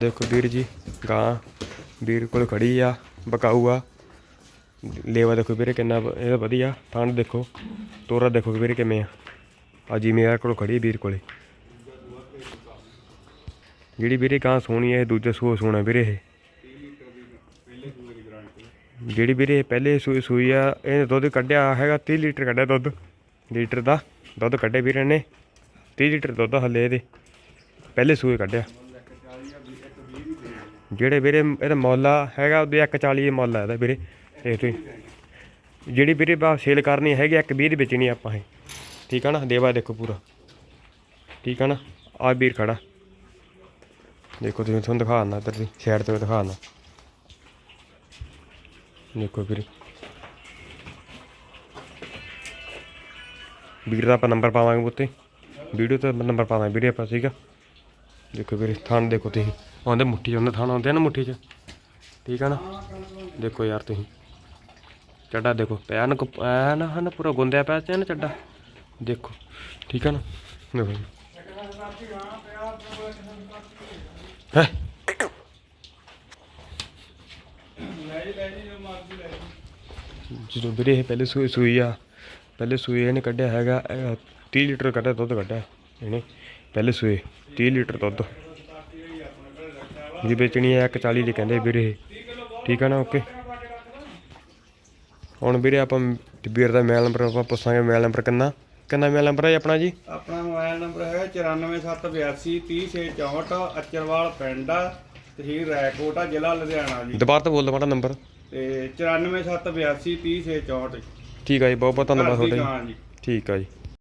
ਦੇਖੋ ਵੀਰ ਜੀ, ਗਾਂ ਵੀਰ ਕੋਲ ਖੜੀ ਆ, ਬਕਾਊ ਆ। ਲੇਵਾ ਦੇਖੋ ਵੀਰੇ ਕਿੰਨਾ ਇਹਦਾ ਵਧੀਆ ਥਣ ਦੇਖੋ। ਤੋਰਾ ਦੇਖੋ ਵੀਰੇ ਕਿਵੇਂ ਆ। ਆ ਜ਼ਿਮੀਦਾਰ ਕੋਲ ਖੜੀ ਵੀਰ ਕੋਲੇ। ਜਿਹੜੀ ਵੀਰੇ ਗਾਂ ਸੋਹਣੀ ਹੈ ਇਹ ਦੂਜਾ ਸੂਆ ਸੋਹਣਾ ਵੀਰੇ ਇਹ। ਜਿਹੜੀ ਵੀਰੇ ਪਹਿਲੇ ਸੂਈ ਸੂਈ ਆ, ਇਹਨੇ ਦੁੱਧ ਕੱਢਿਆ ਹੈਗਾ 30 ਲੀਟਰ ਕੱਢਿਆ ਦੁੱਧ। ਲੀਟਰ ਦਾ ਦੁੱਧ ਕੱਢੇ ਵੀਰੇ ਨੇ 30 ਲੀਟਰ ਦੁੱਧ ਹੱਲੇ ਇਹਦੇ। ਪਹਿਲੇ ਸੂਏ ਕੱਢਿਆ। ਜਿਹੜੇ ਵੀਰੇ ਇਹਦਾ ਮੁੱਲ ਹੈਗਾ, ਉਹਦੇ 140 ਇਹ ਮੁੱਲ ਇਹਦਾ ਵੀਰੇ, ਇਹ ਤੁਸੀਂ ਜਿਹੜੀ ਵੀਰੇ ਬਾ ਸੇਲ ਕਰਨੀ ਹੈਗੀ 120 ਦੀ ਵੇਚਣੀ ਆਪਾਂ ਇਹ। ਠੀਕ ਆ ਨਾ? ਦੇਵਾ ਦੇਖੋ ਪੂਰਾ। ਠੀਕ ਆ ਨਾ? ਆ ਵੀਰ ਖੜਾ। ਦੇਖੋ ਤੁਸੀਂ, ਤੁਹਾਨੂੰ ਦਿਖਾ ਦਿੰਦਾ ਇੱਧਰ ਦੀ ਸਾਈਡ ਤੋਂ ਦਿਖਾ ਦਿੰਦਾ ਦੇਖੋ ਵੀਰੇ। ਵੀਰ ਦਾ ਆਪਾਂ ਨੰਬਰ ਪਾਵਾਂਗੇ ਉੱਤੇ। ਵੀਡੀਓ ਤੇ ਨੰਬਰ ਪਾਵਾਂਗੇ ਵੀਡੀਓ ਆਪਾਂ, ਠੀਕ ਆ? ਦੇਖੋ ਵੀਰੇ ਥਣ ਦੇਖੋ ਤੁਸੀਂ। ਆਉਂਦੇ ਮੁੱਠੀ 'ਚ ਉਹਨਾਂ ਥਣ ਆਉਂਦੇ ਨਾ ਮੁੱਠੀ 'ਚ। ਠੀਕ ਆ ਨਾ? ਦੇਖੋ ਯਾਰ ਤੁਸੀਂ। ਚੱਡਾ ਦੇਖੋ ਪਿਆ ਨਾ ਐ ਨਾ ਹਨ ਪੂਰਾ ਗੁੰਦਿਆ ਪਿਆ ਤੇ ਨਾ ਚੱਡਾ। ਦੇਖੋ ਠੀਕ ਆ ਨਾ? ਦੇਖੋ ਜੀ। ਹੈਂ? ਜਦੋਂ ਵੀਰੇ ਇਹ ਪਹਿਲੇ ਸੂਈ ਸੂਈ ਆ ਪਹਿਲੇ ਸੂਈ ਇਹਨੇ ਕੱਢਿਆ ਹੈਗਾ ਅਹ, 30 ਲੀਟਰ ਕੱਢਿਆ ਦੁੱਧ ਕੱਢਿਆ। ਇਹਨੇ ਪਹਿਲੇ ਸੂਏ 30 ਲੀਟਰ ਦੁੱਧ। ਜੀ ਵੇਚਣੀ ਹੈ 140 ਦੀ ਕਹਿੰਦੇ ਵੀਰੇ। ਠੀਕ ਆ ਨਾ ਓਕੇ? ਹੁਣ ਵੀਰੇ ਆਪਾਂ ਵੀਰ ਦਾ ਮੇਲ ਨੰਬਰ ਆਪਾਂ ਪੁੱਛਾਂਗੇ ਮੇਲ ਨੰਬਰ ਕਿੰਨਾ? ਕਿੰਨਾ ਮੇਲ ਨੰਬਰ ਹੈ ਜੀ ਆਪਣਾ ਜੀ? ਆਪਣਾ ਮੋਬਾਈਲ ਨੰਬਰ ਹੈਗਾ 94782 30664 ਅਚਰਵਾਲ ਪਿੰਡ ਆ ਤਹਿਸੀਲ ਰੈਕੋਟ ਆ ਜ਼ਿਲ੍ਹਾ ਲੁਧਿਆਣਾ ਜੀ। ਦੁਬਾਰਾ ਤੋਂ ਬੋਲ ਦੋ ਮਾੜਾ ਨੰਬਰ। ਤੇ 94782 30664 ਠੀਕ ਆ ਜੀ ਬਹੁਤ ਬਹੁਤ ਧੰਨਵਾਦ ਤੁਹਾਡਾ ਜੀ। ਜੀ। ਠੀਕ ਆ ਜੀ।